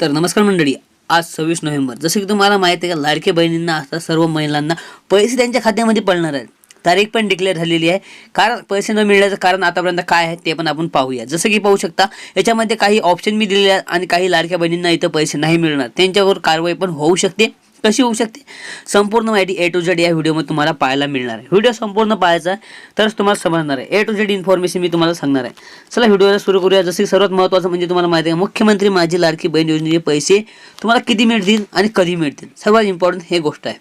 तर नमस्कार मंडळी आज सव्वीस नोव्हेंबर. जसं की तुम्हाला माहिती आहे का लाडके बहिणींना आता सर्व महिलांना पैसे त्यांच्या खात्यामध्ये पडणार आहेत. तारीख पण डिक्लेअर झालेली आहे. कारण पैसे न मिळण्याचं कारण आतापर्यंत काय आहे ते पण आपण पाहूया. जसं की पाहू शकता याच्यामध्ये काही ऑप्शन मी दिलेले आहेत आणि काही लाडक्या बहिणींना इथं पैसे नाही मिळणार. त्यांच्यावर कारवाई पण होऊ शकते. कशी होऊ शकते? संपूर्ण माहिती ए टू झेड या व्हिडिओमध्ये तुम्हाला पाहायला मिळणार आहे. व्हिडिओ संपूर्ण पाहायचा आहे तरच तुम्हाला समजणार आहे. ए टू झेड इन्फॉर्मेशन मी तुम्हाला सांगणार आहे. चला व्हिडिओला सुरू करूया. जसं सर्वात महत्त्वाचं म्हणजे तुम्हाला माहिती आहे मुख्यमंत्री माझी लाडकी बहीण योजनेचे पैसे तुम्हाला किती मिळतील आणि कधी मिळतील? सर्वात इम्पॉर्टंट हे गोष्ट आहे.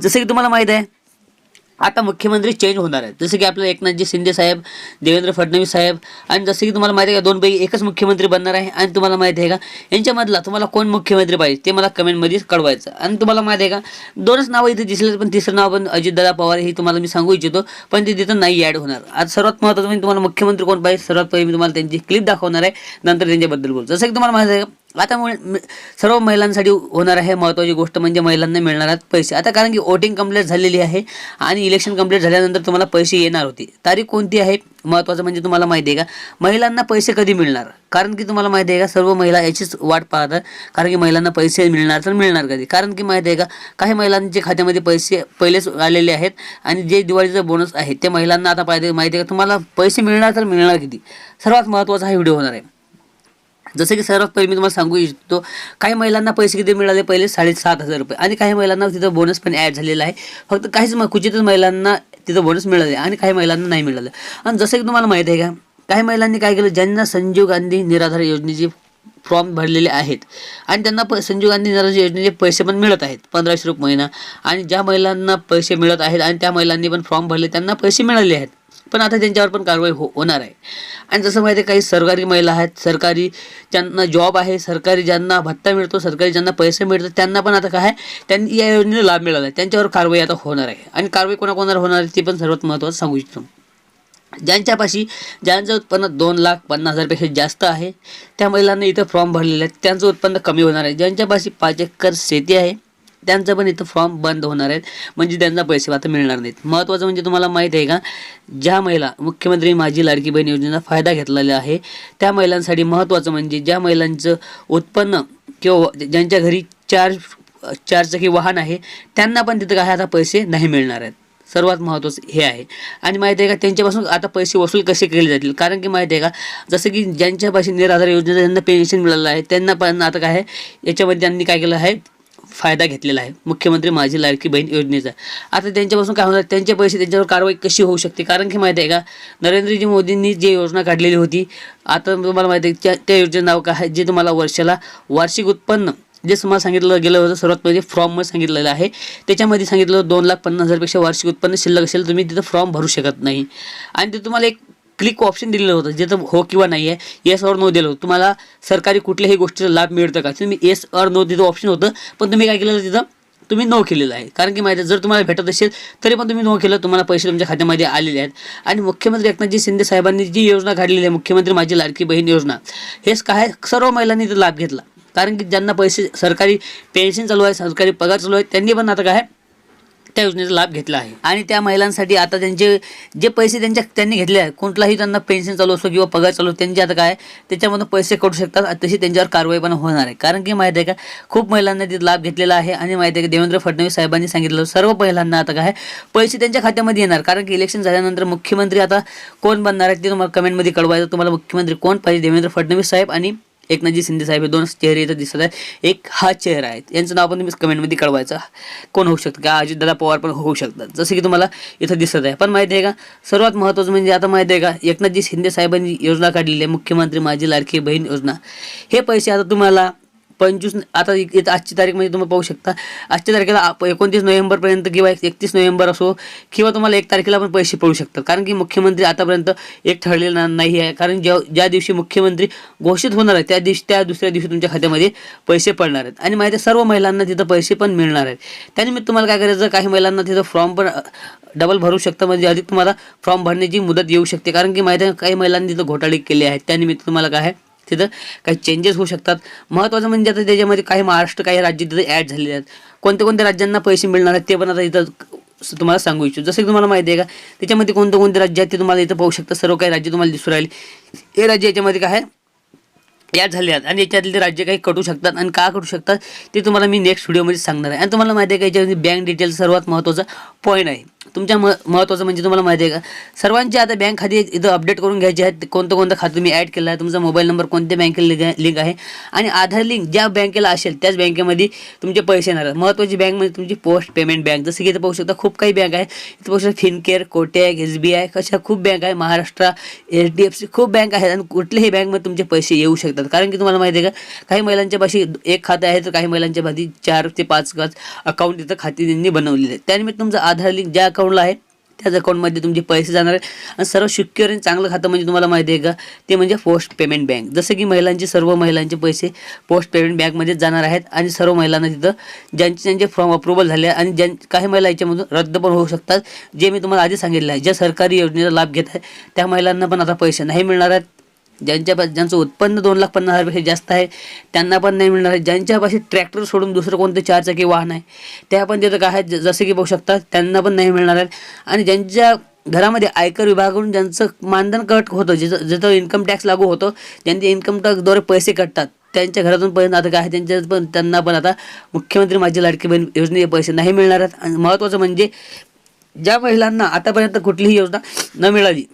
जसं की तुम्हाला माहीत आहे आता मुख्यमंत्री चेंज होणार आहेत. जसं की आपलं एकनाथजी शिंदे साहेब देवेंद्र फडणवीस साहेब आणि जसं की तुम्हाला माहिती आहे का दोनपैकी एकच मुख्यमंत्री बनणार आहे. आणि तुम्हाला माहिती आहे का यांच्यामधला तुम्हाला कोण मुख्यमंत्री पाहिजे ते मला कमेंटमध्ये कळवायचं. आणि तुम्हाला माहिती आहे का दोनच नावं इथे दिसले पण तिसरं नाव पण अजितदादा पवार हे तुम्हाला मी सांगू इच्छितो पण ते तिथं नाही ॲड होणार. आज सर्वात महत्त्वाचं म्हणजे तुम्हाला मुख्यमंत्री कोण पाहिजे सर्वात पहिले मी तुम्हाला त्यांची क्लिप दाखवणार आहे नंतर त्यांच्याबद्दल बोलतो जसं की तुम्हाला माहिती आहे का आता मुळे सर्व महिलांसाठी होणार आहे महत्त्वाची गोष्ट म्हणजे महिलांना मिळणार आहेत पैसे. आता कारण की वोटिंग कंप्लीट झालेली आहे आणि इलेक्शन कंप्लीट झाल्यानंतर तुम्हाला पैसे येणार होते. तारीख कोणती आहे? महत्त्वाचं म्हणजे तुम्हाला माहिती आहे का? महिलांना पैसे कधी मिळणार? कारण की तुम्हाला माहिती आहे का? सर्व महिला याचीच वाट पाहतात. कारण की महिलांना पैसे मिळणार तर मिळणार कधी? कारण की माहिती आहे का? काही महिलांच्या खात्यामध्ये पैसे पहिलेच आलेले आहेत आणि जे दिवाळीचं बोनस आहे ते महिलांना आता पाहिजे माहिती आहे का? तुम्हाला पैसे मिळणार तर मिळणार किती? सर्वात महत्त्वाचा हा व्हिडिओ होणार आहे. जसं की सर्वात पहिले मी तुम्हाला सांगू इच्छितो काही महिलांना पैसे किती मिळाले? पहिले साडेसात हजार रुपये. आणि काही महिलांना तिथं बोनस पण ॲड झालेला आहे. फक्त काहीच म- क्वचितच महिलांना तिथं बोनस मिळाले आणि काही महिलांना नाही मिळालं. आणि जसं की तुम्हाला माहिती आहे का काही महिलांनी काय केलं ज्यांना संजीव गांधी निराधार योजनेची फॉर्म भरलेले आहेत आणि त्यांना प संजीव गांधी निराधार योजनेचे पैसे पण मिळत आहेत पंधराशे रुपये महिना. आणि ज्या महिलांना पैसे मिळत आहेत आणि त्या महिलांनी पण फॉर्म भरले त्यांना पैसे मिळाले आहेत. पण आता त्यांच्यावर पण कारवाई हो होणार आहे. आणि जसं माहिती आहे काही सरकारी महिला आहेत सरकारी ज्यांना जॉब आहे सरकारी ज्यांना भत्ता मिळतो सरकारी ज्यांना पैसे मिळतात त्यांना पण आता काय आहे, त्यांनी या योजनेचा लाभ मिळाला आहे. त्यांच्यावर कारवाई आता होणार आहे. आणि कारवाई कोणाकोणावर होणार आहे ती पण सर्वात महत्त्वाचं सांगू इच्छितो. ज्यांच्यापाशी ज्यांचं उत्पन्न दोन लाख पन्नास हजारपेक्षा जास्त आहे त्या महिलांना इथं फॉर्म भरलेले आहेत त्यांचं उत्पन्न कमी होणार आहे. ज्यांच्यापाशी पाच एकर शेती आहे त्यांचं पण इथं फॉर्म बंद होणार आहेत. म्हणजे त्यांना पैसे आता मिळणार नाहीत. महत्त्वाचं म्हणजे तुम्हाला माहीत आहे का ज्या महिला मुख्यमंत्री माझी लाडकी बहीण योजनेचा फायदा घेतलेला आहे त्या महिलांसाठी महत्त्वाचं म्हणजे ज्या महिलांचं उत्पन्न किंवा ज्यांच्या घरी चार चारचाकी वाहन आहे त्यांना पण तिथं काय आता पैसे नाही मिळणार आहेत. सर्वात महत्त्वाचं हे आहे. आणि माहिती आहे का त्यांच्यापासून आता पैसे वसूल कसे केले जातील? कारण की माहिती आहे का जसं की ज्यांच्यापाशी निराधार योजनेचं ज्यांना पेन्शन मिळालं आहे त्यांना पण आता काय आहे याच्यामध्ये त्यांनी काय केलं आहे फायदा घेतलेला आहे. मुख्यमंत्री माझी लाडकी बहीण योजनेचा. आता त्यांच्यापासून काय होणार? त्यांचे पैसे त्यांच्यावर कारवाई कशी होऊ शकते? कारण की माहिती आहे का नरेंद्रजी मोदींनी जे योजना काढलेली होती आता तुम्हाला माहिती आहे त्या त्या योजनेचं नाव काय आहे? जे तुम्हाला वर्षाला वार्षिक उत्पन्न जे तुम्हाला सांगितलं गेलं होतं सर्वात पहिले फॉर्ममध्ये सांगितलेलं आहे. त्याच्यामध्ये सांगितलं दोन लाख पन्नास हजारपेक्षा वार्षिक उत्पन्न शिल्लक असेल तुम्ही तिथं फॉर्म भरू शकत नाही. आणि ते तुम्हाला एक क्लिक ऑप्शन दिलेलं होतं. जिथं हो किंवा नाही आहे येस और नो दिलं होतं. तुम्हाला सरकारी कुठल्याही गोष्टीचा लाभ मिळतं का? तुम्ही येस और नो तिथं ऑप्शन होतं. पण तुम्ही काय केलं तिथं? तुम्ही नो केलेलं आहे. कारण की माहिती जर तुम्हाला भेटत असेल तरी पण तुम्ही नो केलं तुम्हाला पैसे तुमच्या खात्यामध्ये आलेले आहेत. आणि मुख्यमंत्री एकनाथजी शिंदे साहेबांनी जी योजना काढलेली आहे मुख्यमंत्री माझी लाडकी बहीण योजना हेच काय सर्व महिलांनी इथं लाभ घेतला. कारण की ज्यांना पैसे सरकारी पेन्शन चालू आहे सरकारी पगार चालू आहे त्यांनी पण आता काय त्या योजनेचा लाभ घेतला आहे. आणि त्या महिलांसाठी आता त्यांचे जे पैसे त्यांच्या त्यांनी घेतले आहेत कोणताही त्यांना पेन्शन चालू असो किंवा पगार चालू त्यांचे आता काय त्याच्यामधून पैसे कटू शकतात तशी त्यांच्यावर कारवाई पण होणार आहे. कारण की माहिती आहे का खूप महिलांना तिथे लाभ घेतलेला आहे आणि माहिती आहे की देवेंद्र फडणवीस साहेबांनी सांगितलं सर्व महिलांना आता काय पैसे त्यांच्या खात्यामध्ये येणार. कारण की इलेक्शन झाल्यानंतर मुख्यमंत्री आता कोण बनणार आहे ते तुम्हाला कमेंटमध्ये कळवायचं. तुम्हाला मुख्यमंत्री कोण पाहिजे देवेंद्र फडणवीस साहेब आणि एकनाथजी शिंदे साहेब हे दोन चेहरे इथं दिसत आहेत. एक हा चेहरा आहे. यांचं नाव पण तुम्ही कमेंटमध्ये कळवायचं. कोण होऊ शकतं? का अजितदादा पवार पण होऊ शकतात. जसं की तुम्हाला इथं दिसत आहे. पण माहिती आहे का? सर्वात महत्त्वाचं म्हणजे आता माहिती आहे का? एकनाथजी शिंदे साहेबांनी योजना काढलेली आहे. मुख्यमंत्री माझी लाडकी बहीण योजना. हे पैसे आता तुम्हाला पंचवीस आता इ- इथं आजची तारीख म्हणजे तुम्ही पाहू शकता. आजच्या तारखेला एकोणतीस नोव्हेंबरपर्यंत किंवा एकतीस नोव्हेंबर असो किंवा तुम्हाला एक तारखेला पण पैसे पडू शकतात. कारण की मुख्यमंत्री आतापर्यंत एक ठरलेला नाही आहे. कारण ज्या ज्या दिवशी मुख्यमंत्री घोषित होणार आहे त्या दिवशी त्या दुसऱ्या दिवशी तुमच्या खात्यामध्ये पैसे पडणार आहेत. आणि माहिती सर्व महिलांना तिथं पैसे पण मिळणार आहेत. त्यानिमित्त तुम्हाला काय करायचं? काही महिलांना तिथं फॉर्म पण डबल भरू शकता. म्हणजे अधिक तुम्हाला फॉर्म भरण्याची मुदत येऊ शकते. कारण की माहिती आहे काही महिलांनी तिथं घोटाळे केले आहेत. त्यानिमित्त तुम्हाला काय आहे? तिथं काही चेंजेस होऊ शकतात. महत्त्वाचं म्हणजे आता त्याच्यामध्ये काही महाराष्ट्र काही राज्य तिथे ॲड झालेले आहेत. कोणत्या कोणत्या राज्यांना पैसे मिळणार आहेत ते पण आता इथं तुम्हाला सांगू इच्छितो. जसं की तुम्हाला माहिती आहे का त्याच्यामध्ये कोणते कोणते राज्य आहेत ते तुम्हाला इथं पाहू शकता. सर्व काही राज्य तुम्हाला दिसू राहिले. हे राज्य याच्यामध्ये काय आहे? झाले आहेत. आणि याच्यातले राज्य काही कटू शकतात आणि का कटू शकतात ते तुम्हाला मी नेक्स्ट व्हिडिओमध्ये सांगणार आहे. आणि तुम्हाला माहिती आहे का याच्यामध्ये बँक डिटेल सर्वात महत्त्वाचा पॉईंट आहे. तुमच्या म महत्त्वाचं म्हणजे तुम्हाला माहिती आहे का? सर्वांचे आता बँक खाते इथं अपडेट करून घ्यायची आहेत कोणतं कोणतं खातं तुम्ही ॲड केलं आहे? तुमचा मोबाईल नंबर कोणत्या बँकेला लिंक आहे? लिंक आहे. आणि आधार लिंक ज्या बँकेला असेल त्याच बँकेमध्ये तुमचे पैसे येणार महत्त्वाची बँक म्हणजे तुमची पोस्ट पेमेंट बँक जसं की इथं पाहू शकता खूप काही बँक आहे. इथं पाहू शकता Fincare Kotak S B I कशा खूप बँक आहे. Maharashtra H D F C खूप बँक आहेत. आणि कुठल्याही बँकमध्ये तुमचे पैसे येऊ शकतात. कारण की तुम्हाला माहिती आहे का काही महिलांच्या पाशी एक खातं आहे तर काही महिलांच्या पाशी चार ते पाच अकाउंट इथं खाती त्यांनी बनवलेले आहे त्यानिमित्त तुमचं आधार लिंक ज्या अकाउंटला आहे त्याच अकाउंटमध्ये तुमचे पैसे जाणार आहे आणि सर्व सिक्युअर आणि चांगलं खातं म्हणजे तुम्हाला माहिती आहे का ते म्हणजे पोस्ट पेमेंट बँक जसं की महिलांचे सर्व महिलांचे पैसे पोस्ट पेमेंट बँकमध्येच जाणार आहेत आणि सर्व महिलांना तिथं ज्यांचे ज्यांचे फॉर्म अप्रुव्हल झाले आणि ज्यां काही महिला याच्यामधून रद्द पण होऊ शकतात. जे मी तुम्हाला आधी सांगितलं आहे ज्या सरकारी योजनेचा लाभ घेत आहे त्या महिलांना पण आता पैसे नाही मिळणार आहेत. ज्यांच्या ज्यांचं उत्पन्न दोन लाख पन्नास हजारपेक्षा जास्त आहे त्यांना पण नाही मिळणार. आहे ज्यांच्यापाशी ट्रॅक्टर सोडून दुसरं कोणतं चारचाकी वाहन आहे त्या पण तिथं काय आहेत? ज- जसे की पाहू शकता त्यांना पण नाही मिळणार आहे आणि ज्यांच्या घरामध्ये आयकर विभागाकडून ज्यांचं मानधन कट होतं जिथं जिथं इन्कम टॅक्स लागू होतं ज्यांचे इन्कम टॅक्सद्वारे पैसे कटतात. त्यांच्या घरातून पण आता काय आहे? त्यांच्या पण त्यांना पण आता मुख्यमंत्री माझी लाडकी बहीण योजनेचे पैसे नाही मिळणार आहेत. आणि महत्त्वाचं म्हणजे ज्या महिलांना आतापर्यंत कुठलीही योजना न मिळाली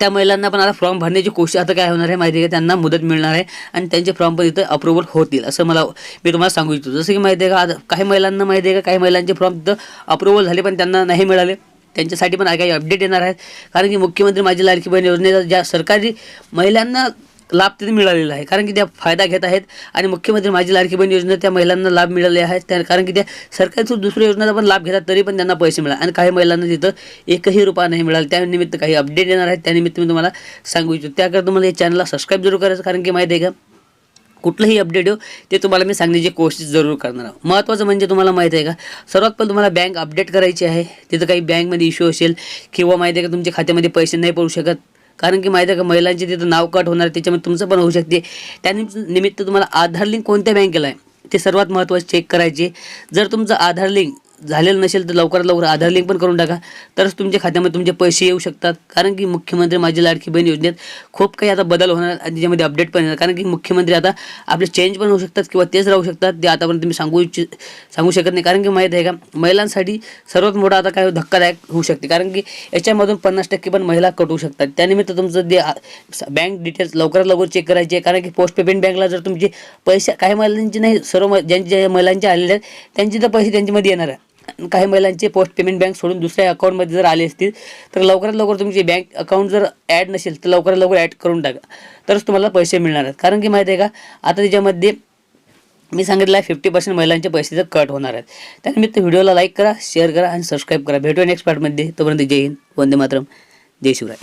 त्या महिलांना पण आता फॉर्म भरण्याची कोशिश आता काय होणार आहे माहिती आहे का? त्यांना मुदत मिळणार आहे आणि त्यांचे फॉर्म पण इथं अप्रुव्हल होतील असं मला मी तुम्हाला सांगू इच्छितो. जसं की माहिती आहे का आता काही महिलांना माहिती आहे का काही महिलांचे फॉर्म तिथं अप्रुव्हल झाले पण त्यांना नाही मिळाले. त्यांच्यासाठी पण काही अपडेट येणार आहेत. कारण की मुख्यमंत्री माझी लाडकी बहीण योजनेचा ज्या सरकारी महिलांना लाभ त्यांनी मिळालेला आहे. कारण की त्या फायदा घेत आहेत आणि मुख्यमंत्री माझी लाडकी बहीण योजना त्या महिलांना लाभ मिळाले आहेत. त्या कारण की त्या सरकारी दुसऱ्या योजनेचा पण लाभ घेतात तरी पण त्यांना पैसे मिळाले. आणि काही महिलांना तिथं एकही रुपया नाही मिळाला. त्यानिमित्त काही अपडेट येणार आहेत. त्यानिमित्त मी तुम्हाला सांगू इच्छितो. त्याकरता तुम्हाला या चॅनलला सबस्क्राईब जरूर करायचं. कारण की माहिती आहे का कुठलंही अपडेट येऊ हो, ते तुम्हाला मी सांगण्याची कोशिश जरूर करणार आहोत. महत्त्वाचं म्हणजे तुम्हाला माहिती आहे का सर्वात पहिले तुम्हाला बँक अपडेट करायची आहे. तिथं काही बँकमध्ये इश्यू असेल किंवा माहिती आहे का तुमच्या खात्यामध्ये पैसे नाही पडू शकत. कारण की माहिती आहे का महिलांचे तिथं नाव कट होणार त्याच्यामध्ये तुमचं पण होऊ शकते. त्यानिमित्त निमित्त तुम्हाला आधार लिंक कोणत्या बँकेला आहे ते सर्वात महत्त्वाचे चेक करायचे. जर तुमचं आधार लिंक झालेलं नसेल तर लवकरात लवकर आधार लिंक पण करून टाका. तरच तुमच्या खात्यामध्ये तुमचे पैसे येऊ शकतात. कारण की मुख्यमंत्री माझी लाडकी बहीण योजनेत खूप काही आता बदल होणार आणि त्याच्यामध्ये अपडेट पण येणार. कारण की मुख्यमंत्री आता आपले चेंज पण होऊ शकतात किंवा तेच राहू शकतात. ते आतापर्यंत मी सांगू इच्छि सांगू शकत नाही. कारण की माहीत आहे का महिलांसाठी सर्वात मोठा आता काय धक्कादायक होऊ शकते. कारण की याच्यामधून पन्नास टक्के पण महिला कटू शकतात. त्यानिमित्त तुमचं जे बँक डिटेल्स लवकरात लवकर चेक करायचे कारण की पोस्ट पेमेंट बँकला जर तुमचे पैसे काही महिलांचे नाही सर्व म- ज्यांच्या महिलांचे आलेले आहेत त्यांचे तर पैसे त्यांच्यामध्ये येणार आहे. काही महिलांचे पोस्ट पेमेंट बँक सोडून दुसऱ्या अकाउंटमध्ये जर आले असतील तर लवकरात लवकर तुमचे बँक अकाउंट जर ॲड नसेल तर लवकरात लवकर ॲड करून टाका. तरच तुम्हाला पैसे मिळणार आहेत. कारण की माहिती आहे का आता त्याच्यामध्ये मी सांगितलं आहे फिफ्टी पर्सेंट महिलांचे पैसे तर कट होणार आहेत. त्यानिमित्त व्हिडिओला लाईक करा शेअर करा आणि सबस्क्राईब करा. भेटूया नेक्स्ट पार्टमध्ये तोपर्यंत जय हिंद वंदे मातरम. जय शिवराय.